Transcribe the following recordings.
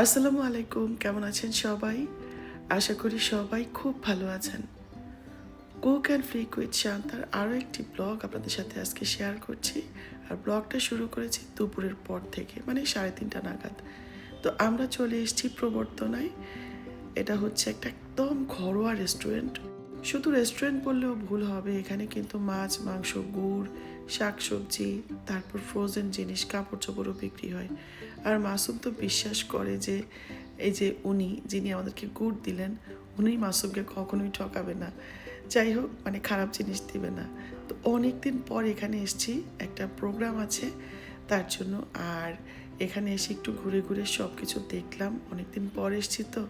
আসসালামু আলাইকুম, কেমন আছেন সবাই? আশা করি সবাই খুব ভালো আছেন। কুক অ্যান্ড ফ্রিক উইথ শান্তার আরও একটি ব্লগ আপনাদের সাথে আজকে শেয়ার করছি। আর ব্লগটা শুরু করেছি দুপুরের পর থেকে মানে সাড়ে তিনটা নাগাদ। তো আমরা চলে এসেছি প্রবর্তনায়। এটা হচ্ছে একটা একদম ঘরোয়া রেস্টুরেন্ট শুধু রেস্টুরেন্ট বললেও ভুল হবে। এখানে কিন্তু মাছ, মাংস, গুড়, শাকসবজি, তারপর ফ্রোজেন জিনিস কাপড় চোপড়ও বিক্রি হয়। আর মাসুম তো বিশ্বাস করে যে, এই যে উনি, যিনি আমাদেরকে গুড় দিলেন উনি মাসুমকে কখনোই ঠকাবে না। যাই হোক মানে খারাপ জিনিস দিবে না। তো অনেক দিন পর এখানে এসেছি, একটা প্রোগ্রাম আছে তার জন্য। আর এখানে এসে একটু ঘুরে ঘুরে সব কিছু দেখলাম। অনেকদিন পর এসেছি তো।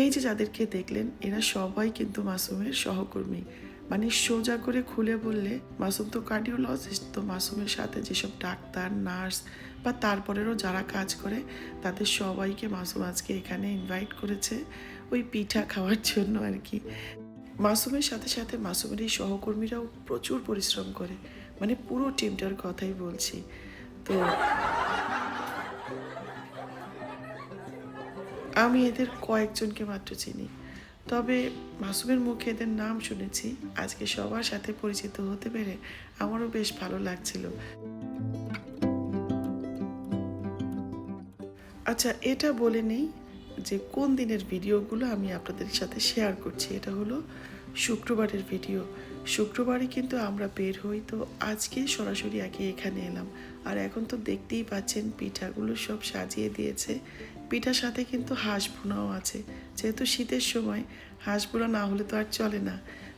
এই যে যাদেরকে দেখলেন, এরা সবাই কিন্তু মাসুমের সহকর্মী। মানে সোজা করে খুলে বললে, মাসুম তো কার্ডিওলজিস্ট তো মাসুমের সাথে যেসব ডাক্তার, নার্স বা তারপরেরও যারা কাজ করে, তাদের সবাইকে মাসুম আজকে এখানে ইনভাইট করেছে ওই পিঠা খাওয়ার জন্য আর কি। মাসুমের সাথে সাথে মাসুমের এই সহকর্মীরাও প্রচুর পরিশ্রম করে। মানে পুরো টিমটার কথাই বলছি। তো আমি এদের কয়েকজনকে মাত্র চিনি। তবে মাসুমের মুখে এদের নাম শুনেছি। আজকে সবার সাথে পরিচিত হতে পেরে আমারও বেশ ভালো লাগছিল। আচ্ছা এটা বলে নেই যে কোন দিনের ভিডিওগুলো আমি আপনাদের সাথে শেয়ার করছি। এটা হলো শুক্রবারের ভিডিও। শুক্রবারে কিন্তু আমরা বের হই, তো আজকে সরাসরি আগে এখানে এলাম। আর এখন তো দেখতেই পাচ্ছেন, পিঠাগুলো সব সাজিয়ে দিয়েছে। পিঠার সাথে কিন্তু হাঁস ভুনাও আছে। যেহেতু শীতের সময়, হাঁস ভুনা না হলে তো আর চলে না।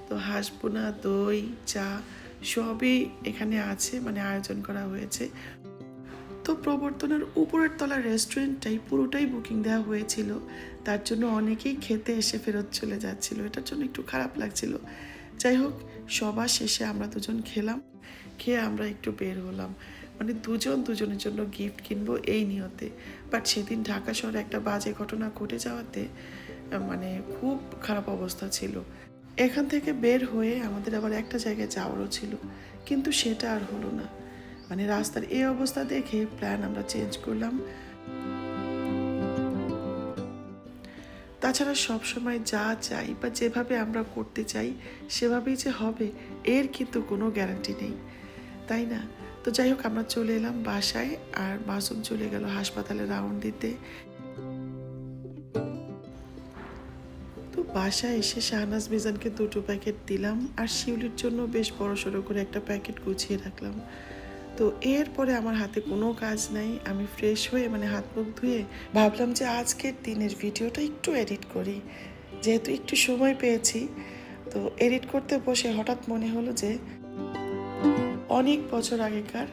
তো হাঁস ভুনা, দই, চা সবই এখানে আছে মানে আয়োজন করা হয়েছে। তো প্রবর্তনের উপরের তলার রেস্টুরেন্টটাই পুরোটাই বুকিং দেওয়া হয়েছিল। তার জন্য অনেকেই খেতে এসে ফেরত চলে যাচ্ছিল। এটার জন্য একটু খারাপ লাগছিল। যাই হোক, সবার শেষে আমরা দুজন খেলাম, খেয়ে আমরা একটু বের হলাম। মানে দুজন দুজনের জন্য গিফট কিনবো এই নিয়তে। বাট সেদিন ঢাকা শহরে একটা বাজে ঘটনা ঘটে যাওয়াতে মানে খুব খারাপ অবস্থা ছিল। এখান থেকে বের হয়ে আমাদের আবার একটা জায়গায় যাওয়ারও ছিল। কিন্তু সেটা আর হলো না। মানে রাস্তার এই অবস্থা দেখে প্ল্যান আমরা চেঞ্জ করলাম। তাছাড়া সব সময় যা চাই বা যেভাবে আমরা করতে চাই, সেভাবেই যে হবে, এর কিন্তু কোনো গ্যারান্টি নেই। তাই না? তো যাই হোক, আমরা চলে এলাম বাসায় আর মাসুম চলে গেল হাসপাতালে রাউন্ড দিতে। তো বাসায় এসে শাহনাজ মিজানকে দুটো প্যাকেট দিলাম আর শিউলির জন্য বেশ বড় সড়ো করে একটা প্যাকেট গুছিয়ে রাখলাম। তো এরপরে আমার হাতে কোনো কাজ নাই। আমি ফ্রেশ হয়ে মানে হাত মুখ ধুয়ে ভাবলাম যে আজকের দিনের ভিডিওটা একটু এডিট করি। যেহেতু একটু সময় পেয়েছি, তো এডিট করতে বসে হঠাৎ মনে হলো যে অনেক বছর আগেকার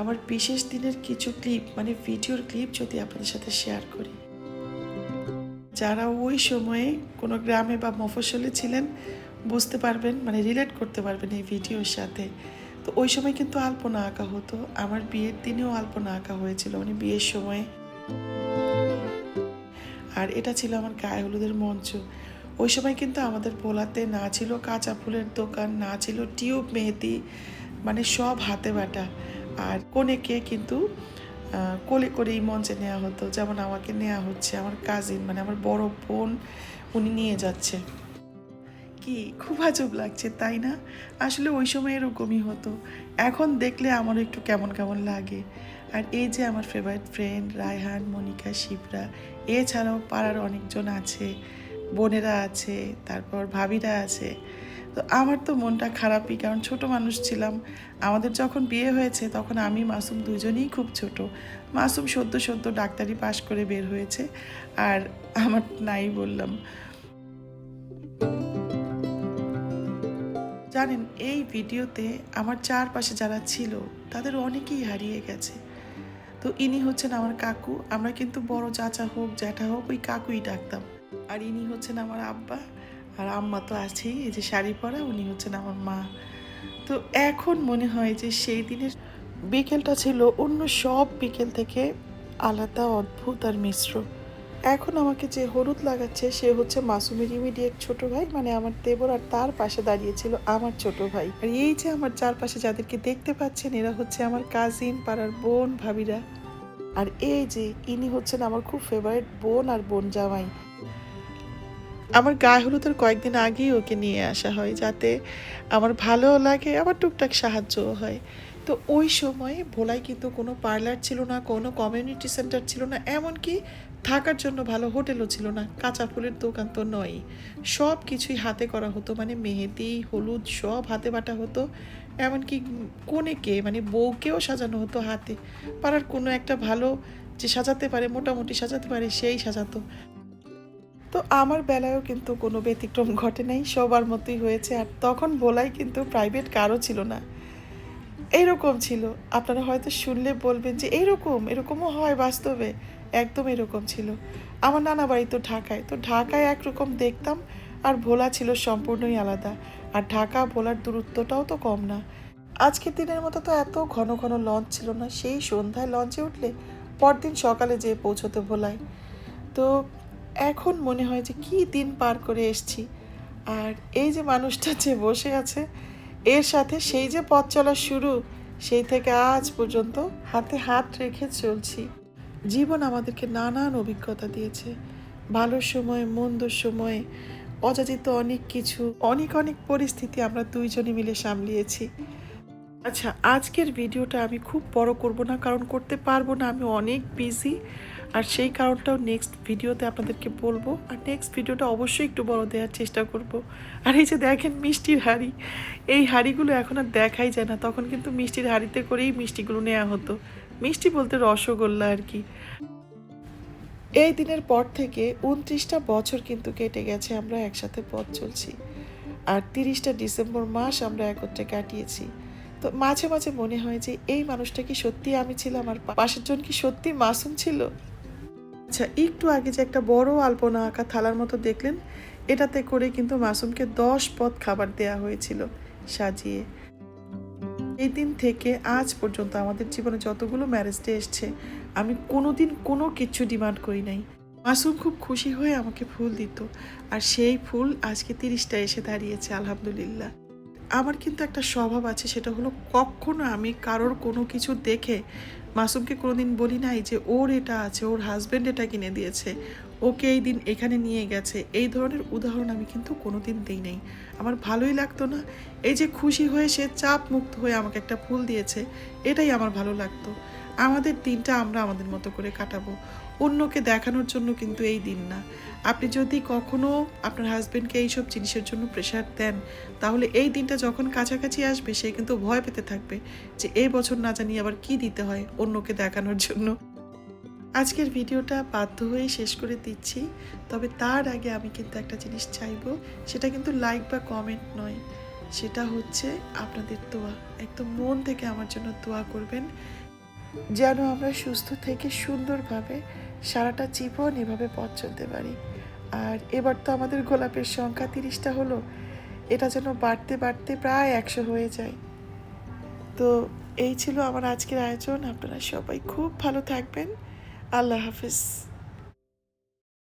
আমার বিশেষ দিনের কিছু ক্লিপ মানে ভিডিওর ক্লিপ যদি আপনাদের সাথে শেয়ার করি। যারা ওই সময়ে কোনো গ্রামে বা মফস্বলে ছিলেন, বুঝতে পারবেন মানে রিলেট করতে পারবেন এই ভিডিওর সাথে। তো ওই সময় কিন্তু আলপনা আঁকা হতো। আমার বিয়ের দিনেও আলপনা আঁকা হয়েছিল মানে বিয়ের সময়। আর এটা ছিল আমার গায়ে হলুদের মঞ্চ। ওই সময় কিন্তু আমাদের পোলাতে না ছিল কাঁচা ফুলের দোকান, না ছিল টিউব মেহেদি মানে সব হাতে বাটা। আর কনেকে কিন্তু কোলে করেই মঞ্চে নেওয়া হতো। যেমন আমাকে নেওয়া হচ্ছে, আমার কাজিন মানে আমার বড় বোন, উনি নিয়ে যাচ্ছে। কি? খুব আজব লাগছে, তাই না? আসলে ওই সময় এরকমই হতো। এখন দেখলে আমারও একটু কেমন কেমন লাগে। আর এই যে আমার ফেভারিট ফ্রেন্ড রায়হান, মনিকা, শিবরা, এছাড়াও পাড়ার অনেকজন আছে, বোনেরা আছে, তারপর ভাবিরা আছে। তো আমার তো মনটা খারাপই, কারণ ছোট মানুষ ছিলাম। আমাদের যখন বিয়ে হয়েছে, তখন আমি, মাসুম দুজনেই খুব ছোট। মাসুম সদ্য সদ্য ডাক্তারি পাশ করে বের হয়েছে। আর আমার নাই বললাম জানেন, এই ভিডিওতে আমার চারপাশে যারা ছিল, তাদের অনেকেই হারিয়ে গেছে। তো ইনি হচ্ছেন আমার কাকু, আমরা কিন্তু বড় চাচা হোক, জ্যাঠা হোক, ওই কাকুই ডাকতাম। আর ইনি হচ্ছেন আমার আব্বা, আর আম্মা তো আছেই, এই যে শাড়ি পরা, উনি হচ্ছেন আমার মা। তো এখন মনে হয় যে সেই দিনের বিকেলটা ছিল অন্য সব বিকেল থেকে আলাদা, অদ্ভুত আর মিশ্র। এখন আমাকে যে হলুদ লাগাচ্ছে, সে হচ্ছে মাসুমের ইমিডিয়েট ছোট ভাই মানে আমার দেবর আর তার পাশে দাঁড়িয়েছিল আমার ছোট ভাই। আর এই যে আমার চারপাশে যাদেরকে দেখতে পাচ্ছেন, এরা হচ্ছে আমার কাজিন পাড়ার বোন, ভাবিরা। আর এই যে ইনি হচ্ছেন আমার খুব ফেভারিট বোন আর বোন জামাই। আমার গায়ে হলুদের কয়েকদিন আগেই ওকে নিয়ে আসা হয়, যাতে আমার ভালোও লাগে আবার টুকটাক সাহায্যও হয়। তো ওই সময়ে ভোলায় কিন্তু কোনো পার্লার ছিল না, কোনো কমিউনিটি সেন্টার ছিল না, এমনকি থাকার জন্য ভালো হোটেলও ছিল না, কাঁচা ফুলের দোকান তো নয় সব কিছুই হাতে করা হতো মানে মেহেদি, হলুদ সব হাতে বাটা হতো। এমনকি কোনেকে মানে বউকেও সাজানো হতো হাতে। পাড়ার কোনো একটা ভালো যে সাজাতে পারে, মোটামুটি সাজাতে পারে, সেই সাজাতো। তো আমার বেলায়ও কিন্তু কোনো ব্যতিক্রম ঘটে নাই, সবার মতোই হয়েছে, আর তখন বলাই কিন্তু প্রাইভেট কারও ছিল না। এইরকম ছিল। আপনারা হয়তো শুনলে বলবেন যে এইরকম এরকমও হয় বাস্তবে। একদম এরকম ছিল। আমার নানা বাড়ি তো ঢাকায়। তো ঢাকায় একরকম দেখতাম আর ভোলা ছিল সম্পূর্ণই আলাদা। আর ঢাকা ভোলার দূরত্বটাও তো কম না। আজকের দিনের মতো তো এত ঘন ঘন লঞ্চ ছিল না। সেই সন্ধ্যায় লঞ্চে উঠলে পরদিন সকালে যেয়ে পৌঁছতে ভোলায়। তো এখন মনে হয় যে কি দিন পার করে এসছি। আর এই যে মানুষটা যে বসে আছে, এর সাথে সেই যে পথ চলা শুরু, সেই থেকে আজ পর্যন্ত হাতে হাত রেখে চলছি। জীবন আমাদেরকে নানান অভিজ্ঞতা দিয়েছে। ভালো সময়, মন্দ সময়ে, অযাচিত অনেক কিছু, অনেক অনেক পরিস্থিতি আমরা দুইজনে মিলে সামলিয়েছি। আচ্ছা আজকের ভিডিওটা আমি খুব বড় করব না, কারণ করতে পারব না, আমি অনেক বিজি। আর সেই কারণটাও নেক্সট ভিডিওতে আপনাদেরকে বলব। আর নেক্সট ভিডিওটা অবশ্যই একটু বড় দেওয়ার চেষ্টা করব। আর এই যে দেখেন মিষ্টির হাড়ি, এই হাড়িগুলো এখন আর দেখাই যায় না। তখন কিন্তু মিষ্টির হাড়িতে করেই মিষ্টিগুলো নেওয়া হতো। মিষ্টি বলতে রসগোল্লা আর কি। এই দিনের পর থেকে উনত্রিশটা বছর কিন্তু কেটে গেছে আমরা একসাথে পথ চলছি। আর তিরিশটা ডিসেম্বর মাস আমরা একত্রে কাটিয়েছি। তো মাঝে মাঝে মনে হয় যে এই মানুষটা কি সত্যি আমি ছিলাম আর পাশের জন কি সত্যি মাসুম ছিল? আচ্ছা একটু আগে যে একটা বড় আলপনা আঁকা থালার মতো দেখলেন, এটাতে করে কিন্তু মাসুমকে দশ পদ খাবার দেয়া হয়েছিল সাজিয়ে। এই দিন থেকে আজ পর্যন্ত আমাদের জীবনে যতগুলো ম্যারেজ ডে এসছে, আমি কোনো দিন কোনো কিছু ডিমান্ড করি নাই। মাসুম খুব খুশি হয়ে আমাকে ফুল দিত, আর সেই ফুল আজকে তিরিশটা এসে দাঁড়িয়েছে, আলহামদুলিল্লাহ। আমার কিন্তু একটা স্বভাব আছে, সেটা হলো কখনো আমি কারোর কোনো কিছু দেখে মাসুমকে কোনোদিন বলি নাই যে ওর এটা আছে, ওর হাজব্যান্ড এটা কিনে দিয়েছে। ওকে এই দিন এখানে নিয়ে গেছে। এই ধরনের উদাহরণ আমি কিন্তু কোনোদিন দিই নাই। আমার ভালোই লাগতো না। এই যে খুশি হয়ে সে চাপ মুক্ত হয়ে আমাকে একটা ফুল দিয়েছে, এটাই আমার ভালো লাগতো। আমাদের দিনটা আমরা আমাদের মতো করে কাটাবো। অন্যকে দেখানোর জন্য কিন্তু এই দিন না। আপনি যদি কখনো আপনার হাজবেন্ডকে এইসব জিনিসের জন্য প্রেশার দেন, তাহলে এই দিনটা যখন কাছাকাছি আসবে, সে কিন্তু ভয় পেতে থাকবে যে এই বছর না জানি আবার কি দিতে হয় অন্যকে দেখানোর জন্য। আজকের ভিডিওটা বাধ্য হয়ে শেষ করে দিচ্ছি। তবে তার আগে আমি কিন্তু একটা জিনিস চাইব, সেটা কিন্তু লাইক বা কমেন্ট নয়। সেটা হচ্ছে আপনাদের দোয়া। একদম মন থেকে আমার জন্য দোয়া করবেন। যেন আমরা সুস্থ থেকে সুন্দরভাবে সারাটা জীবন এভাবে পথ চলতে পারি। আর এবার তো আমাদের গোলাপের সংখ্যা তিরিশটা হলো, এটা যেন বাড়তে বাড়তে প্রায় একশো হয়ে যায়। তো এই ছিল আমার আজকের আয়োজন। আপনারা সবাই খুব ভালো থাকবেন। আল্লাহ হাফিজ।